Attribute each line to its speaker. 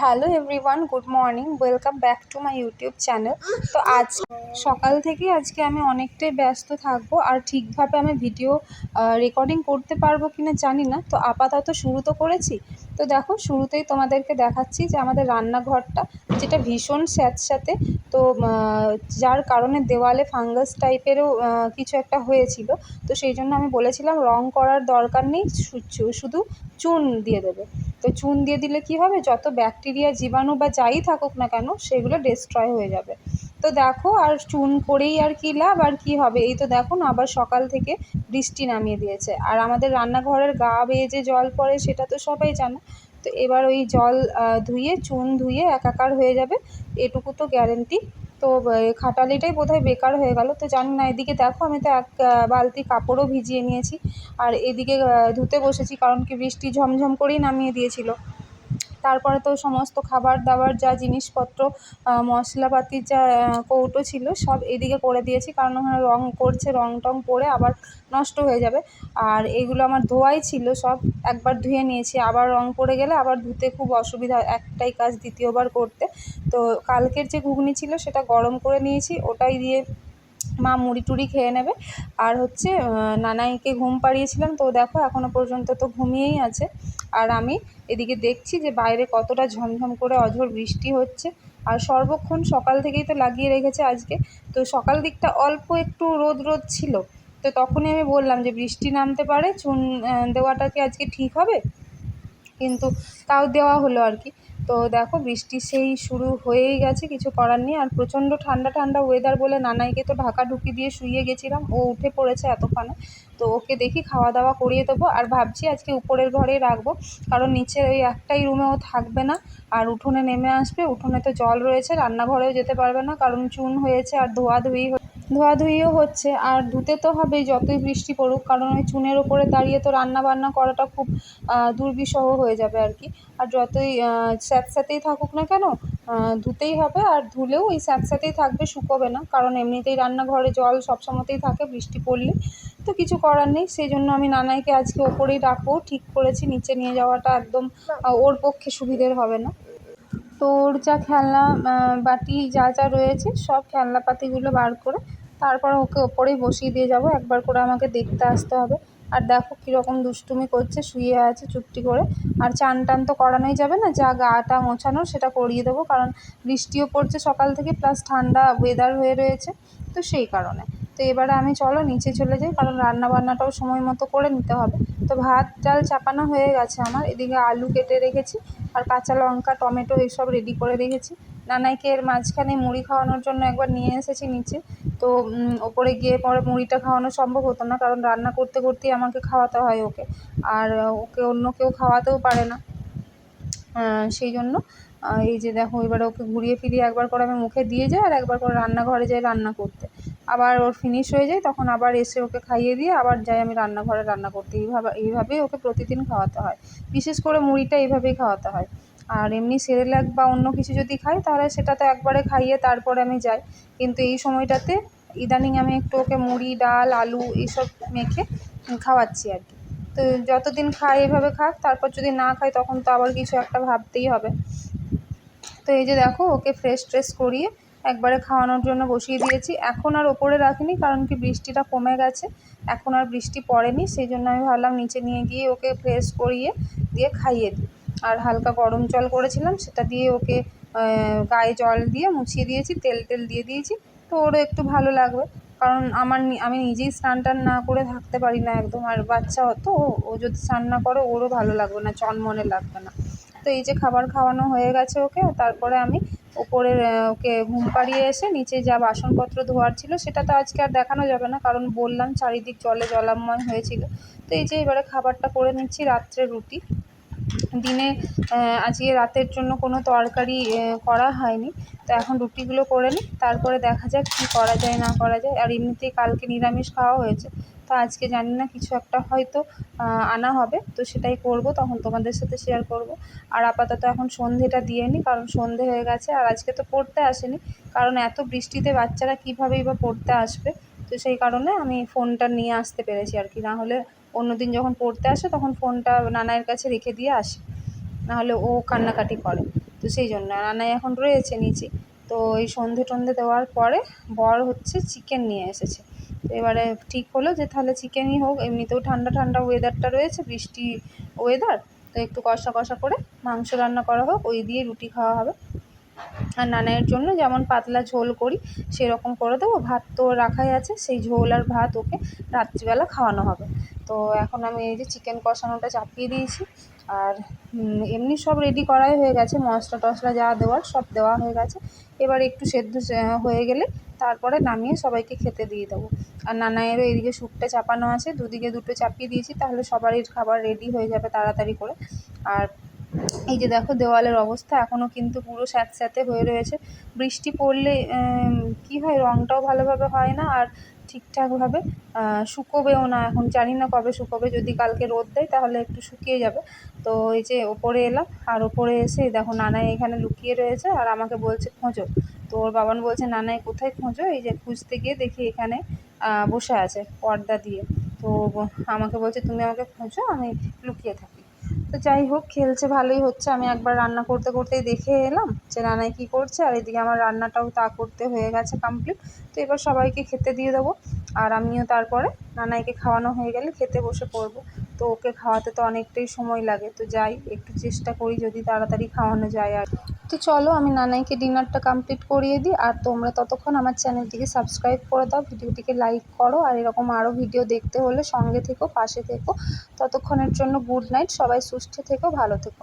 Speaker 1: Hello everyone, good morning. Welcome back to my YouTube channel. তো আজ সকাল থেকে আজকে আমি অনেকটাই ব্যস্ত থাকব আর ঠিকভাবে আমি ভিডিও রেকর্ডিং করতে পারব কি না জানি না। তো আপাতত শুরু তো করেছি। তো দেখো, শুরুতেই তোমাদেরকে দেখাচ্ছি যে আমাদের রান্নাঘরটা যেটা ভীষণ স্যাঁতস্যাঁতে, তো যার কারণে দেওয়ালে ফাঙ্গাস টাইপেরও কিছু একটা হয়েছিল। তো সেই জন্য আমি বলেছিলাম রং করার দরকার নেই শুধু চুন দিয়ে দেবে। তো চুন দিয়ে দিলে কী হবে? যত ব্যাকটেরিয়া জীবাণু বা যাই থাকুক না কেন, সেগুলো ডেস্ট্রয় হয়ে যাবে। তো দেখো, আর চুন করেই আর কি লাভ? আর কী হবে? এই তো দেখো না, আবার সকাল থেকে বৃষ্টি নামিয়ে দিয়েছে। আর আমাদের রান্নাঘরের গা বেয়ে যে জল পড়ে, সেটা তো সবাই জানো। তো এবার ওই জল ধুয়ে, চুন ধুয়ে একাকার হয়ে যাবে। এটুকু তো গ্যারেন্টি তো খাটালিটাই বোধহয় বেকার হয়ে গেল। তো জানি না, এদিকে দেখো, আমি তো এক বালতি কাপড়ও ভিজিয়ে নিয়েছি। আর এদিকে ধুতে বসেছি, কারণ কি বৃষ্টি ঝমঝম করেই নামিয়ে দিয়েছিল। তারপরে তো সমস্ত খাবার দাবার যা জিনিসপত্র মশলাপাতির যা কৌটো ছিল সব এদিকে করে দিয়েছি কারণ ওখানে রঙ করছে রঙ টং পড়ে আবার নষ্ট হয়ে যাবে। আর এগুলো আমার ধোয়াই ছিল সব একবার ধুয়ে নিয়েছি। আবার রঙ পড়ে গেলে আবার ধুতে খুব অসুবিধা একটাই কাজ দ্বিতীয়বার করতে। তো কালকের যে ঘুগনি ছিল সেটা গরম করে নিয়েছি, ওটাই দিয়ে মা মুড়ি টুড়ি খেয়ে নেবে। আর হচ্ছে নানাইকে ঘুম পাড়িয়েছিলাম, তো দেখো এখনও পর্যন্ত তো ঘুমিয়েই আছে। আর আমি এদিকে দেখছি যে বাইরে কতটা ঝমঝম করে অঝোর বৃষ্টি হচ্ছে। আর সর্বক্ষণ সকাল থেকেই তো লাগিয়ে রেখেছে আজকে। তো সকাল দিকটা অল্প একটু রোদ রোদ ছিল। তো তখনই আমি বললাম যে বৃষ্টি নামতে পারে, চুন দেওয়াটা কি আজকে ঠিক হবে? কিন্তু তাও দেওয়া হলো আর কি। তো দেখো বৃষ্টি সেই শুরু হয়েই গেছে, কিছু করার নেই। আর প্রচণ্ড ঠান্ডা ঠান্ডা ওয়েদার বলে নানাইকে তো ঢাকা ঢুকি দিয়ে শুয়ে গেছিলাম। ও উঠে পড়েছে এতক্ষণে। তো ওকে দেখি খাওয়া দাওয়া করিয়ে দেবো। আর ভাবছি আজকে উপরের ঘরেই রাখব। কারণ নিচে ওই একটাই রুমে ও থাকবে না। আর উঠোনে নেমে আসবে। উঠোনে তো জল রয়েছে, রান্নাঘরেও যেতে পারবে না। কারণ চুন হয়েছে আর ধোয়াধুয়ি ধোয়াধুয়িও হচ্ছে, আর ধুতে তো হবেই যতই বৃষ্টি পড়ুক, কারণ ওই চুনের ওপরে দাঁড়িয়ে তো রান্না বান্না করাটা খুব দুর্বিষহ হয়ে যাবে আর কি। আর যতই স্যাঁতস্যাঁতেই থাকুক না কেন ধুতেই হবে, আর ধুলেও ওই স্যাঁতস্যাঁতেই থাকবে, শুকোবে না, কারণ এমনিতেই রান্নাঘরে জল সবসময়তেই থাকে বৃষ্টি পড়লে, তো কিছু করার নেই। সেই জন্য আমি নানাইকে আজকে ওপরেই রাখব ঠিক করেছি, নিচে নিয়ে যাওয়াটা একদম ওর পক্ষে সুবিধের হবে না। তো ওর যা খেলনা বাটি যা যা রয়েছে, সব খেলনাপাতিগুলো বার করে তারপর ওকে ওপরেই বসিয়ে দিয়ে যাব। একবার করে আমাকে দেখতে আসতে হবে। আর দেখো কীরকম দুষ্টুমি করছে, শুয়ে আছে চুপটি করে। আর চান টান তো করানোই যাবে না, যা গাটা মোছানো সেটা করিয়ে দেবো। কারণ বৃষ্টিও পড়ছে সকাল থেকে, প্লাস ঠান্ডা ওয়েদার হয়ে রয়েছে, তো সেই কারণে। তো এবারে আমি চলো নিচে চলে যাই, কারণ রান্না বান্নাটাও সময় মতো করে নিতে হবে। তো ভাত, ডাল চাপানো হয়ে গেছে আমার, এদিকে আলু কেটে রেখেছি আর কাঁচা লঙ্কা, টমেটো এইসব রেডি করে রেখেছি। নানাইকে এর মাঝখানে মুড়ি খাওয়ানোর জন্য একবার নিয়ে এসেছি নিচে। তো ওপরে গিয়ে পরে মুড়িটা খাওয়ানো সম্ভব হতো না, কারণ রান্না করতে করতেই আমাকে খাওয়াতে হয় ওকে। আর ওকে অন্য কেউ খাওয়াতেও পারে না। সেই জন্য এই যে দেখো, এবারে ওকে ঘুরিয়ে ফিরিয়ে একবার করে আমি মুখে দিয়ে যাই আর একবার করে রান্নাঘরে যাই রান্না করতে। আবার ওর ফিনিশ হয়ে যায়, তখন আবার এসে ওকে খাইয়ে দিয়ে আবার যাই আমি রান্নাঘরে রান্না করতে। এইভাবে এইভাবেই ওকে প্রতিদিন খাওয়াতে হয়। বিশেষ করে মুড়িটা এইভাবেই খাওয়াতে হয়। আর এমনি সেরেলাক বা অন্য কিছু যদি খাই, তাহলে সেটা তো একবারে খাইয়ে তারপরে আমি যাই। কিন্তু এই সময়টাতে ইদানিং আমি একটু ওকে মুড়ি, ডাল, আলু এইসব মেখে খাওয়াচ্ছি আর কি। তো যতদিন খায় এভাবে খাক, তারপর যদি না খায়, তখন তো আবার কিছু একটা ভাবতেই হবে। তো এই যে দেখো, ওকে ফ্রেশ ট্রেশ করিয়ে একবারে খাওয়ানোর জন্য বসিয়ে দিয়েছি। এখন আর ওপরে রাখিনি, কারণ কি বৃষ্টিটা কমে গেছে। এখন আর বৃষ্টি পড়েনি সেই জন্য আমি ভাবলাম নিচে নিয়ে গিয়ে ওকে ফ্রেশ করিয়ে দিয়ে খাইয়ে দিই। আর হালকা গরম জল করেছিলাম, সেটা দিয়ে ওকে গায়ে জল দিয়ে মুছিয়ে দিয়েছি, তেল টেল দিয়ে দিয়েছি। তো ওরও একটু ভালো লাগবে, কারণ আমার আমি নিজেই স্নান টান না করে থাকতে পারি না একদম। আর বাচ্চা হতো ও যদি স্নান না করে, ওরও ভালো লাগবে না, চনমনে লাগবে না। তো এই যে খাবার খাওয়ানো হয়ে গেছে ওকে তারপরে আমি ওপরে ওকে ঘুম পাড়িয়ে এসে নিচে যা বাসনপত্র ধোয়ার ছিল সেটা তো আজকে আর দেখানো যাবে না, কারণ বললাম চারিদিক জলে জলাময় হয়েছিল। তো এই যে এবারে খাবারটা করে নিচ্ছি রাত্রে রুটি। দিনে আজকে রাতের জন্য কোনো তরকারি করা হয়নি। তো এখন রুটিগুলো করে নিই, তারপরে দেখা যাক কী করা যায়, না করা যায়। আর এমনিতেই কালকে নিরামিষ খাওয়া হয়েছে। তো আজকে জানি না, কিছু একটা হয়তো আনা হবে। তো সেটাই করব, তখন তোমাদের সাথে শেয়ার করব। আর আপাতত এখন সন্ধেটা দিয়ে নিই কারণ সন্ধে হয়ে গেছে। আর আজকে তো পড়তে আসেনি, কারণ এত বৃষ্টিতে বাচ্চারা কীভাবেই বা পড়তে আসবে? তো সেই কারণে আমি ফোনটা নিয়ে আসতে পেরেছি আর কি। না হলে অন্য দিন যখন পড়তে আসে, তখন ফোনটা নানায়ের কাছে রেখে দিয়ে আসি। নাহলে ও কান্নাকাটি করে। তো সেই জন্য, আর এখন রয়েছে নিচে। তো এই সন্ধে টন্ধে দেওয়ার পরে বর হচ্ছে চিকেন নিয়ে এসেছে। এবারে ঠিক হলো যে তাহলে চিকেনই হোক, এমনিতেও ঠান্ডা ঠান্ডা ওয়েদারটা রয়েছে, বৃষ্টি ওয়েদার তো একটু কষা কষা করে মাংস রান্না করা হোক, ওই দিয়ে রুটি খাওয়া হবে। আর নানাইয়ের জন্য যেমন পাতলা ঝোল করি, সেরকম করে দেবো। ভাত তো রাখাই আছে, সেই ঝোল আর ভাত ওকে রাত্রিবেলা খাওয়ানো হবে। তো এখন আমি এই যে চিকেন কষানোটা চাপিয়ে দিয়েছি। আর এমনি সব রেডি করাই হয়ে গেছে। মশলা টশলা যা দেওয়ার সব দেওয়া হয়ে গেছে। এবার একটু সেদ্ধ হয়ে গেলে তারপরে নামিয়ে সবাইকে খেতে দিয়ে দেবো। আর নানাইয়েরও এদিকে স্যুপটা চাপানো আছে। দুদিকে দুটো চাপিয়ে দিয়েছি, তাহলে সবারই খাবার রেডি হয়ে যাবে তাড়াতাড়ি করে। আর এই যে দেখো দেওয়ালের অবস্থা এখনও কিন্তু পুরো স্যাঁতস্যাঁতে হয়ে রয়েছে। বৃষ্টি পড়লে কী হয়? রঙটাও ভালোভাবে হয় না। আর ঠিকঠাকভাবে শুকোবেও না। এখন জানি না কবে শুকোবে। যদি কালকে রোদ দেয়, তাহলে একটু শুকিয়ে যাবে। তো এই যে ওপরে এলাম, আর ওপরে এসে দেখো নানাই এখানে লুকিয়ে রয়েছে, আর আমাকে বলছে, খোঁজো। তো ওর বাবান বলছে, নানাই, কোথায় খোঁজো? এই যে খুঁজতে গিয়ে দেখি এখানে বসে আছে পর্দা দিয়ে। তো আমাকে বলছে, তুমি আমাকে খোঁজো, আমি লুকিয়ে থাকি। তো যাই হোক, খেলছে ভালোই হচ্ছে। আমি একবার রান্না করতে করতেই দেখে এলাম যে নানাই কী করছে, আর এদিকে আমার রান্নাটাও তা করতে হয়ে গেছে কমপ্লিট তো এবার সবাইকে খেতে দিয়ে দেবো। আর আমিও তারপরে নানাইকে খাওয়ানো হয়ে গেলে খেতে বসে পড়ব। তো ওকে খাওয়াতে তো অনেকটাই সময় লাগে। তো যাই, একটু চেষ্টা করি যদি তাড়াতাড়ি খাওয়ানো যায় আর তো চলো, আমি নানাইকে ডিনারটা কমপ্লিট করিয়ে দিই আর তোমরা ততক্ষণ আমার চ্যানেলটিকে সাবস্ক্রাইব করে দাও, ভিডিওটিকে লাইক করো আর এরকম আরও ভিডিও দেখতে হলে সঙ্গে থেকো, পাশে থেকো। ততক্ষণের জন্য গুড নাইট সবাই সুস্থ থেকো, ভালো থেকো।